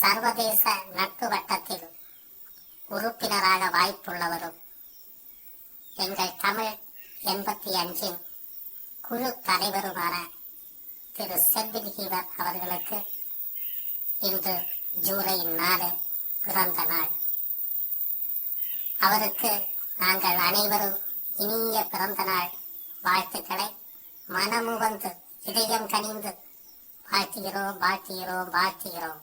சர்வதேச நட்பு வட்டத்தில் உறுப்பினராக வாய்ப்புள்ளவரும் எங்கள் தமிழ் எண்பத்தி அஞ்சின் குழு தலைவருமான திரு செந்தில் ஹீவர் அவர்களுக்கு இன்று ஜூலை நாலு பிறந்த நாள். அவருக்கு நாங்கள் அனைவரும் இனிய பிறந்த நாள் வாழ்த்துக்களை மனமுவந்து இதயம் கனிந்து வாழ்த்துகிறோம் வாழ்த்துகிறோம் வாழ்த்துகிறோம்.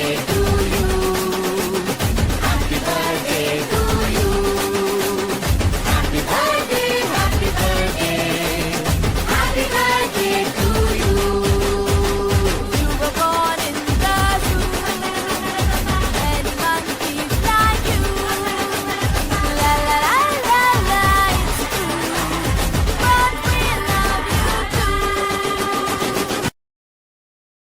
Bye.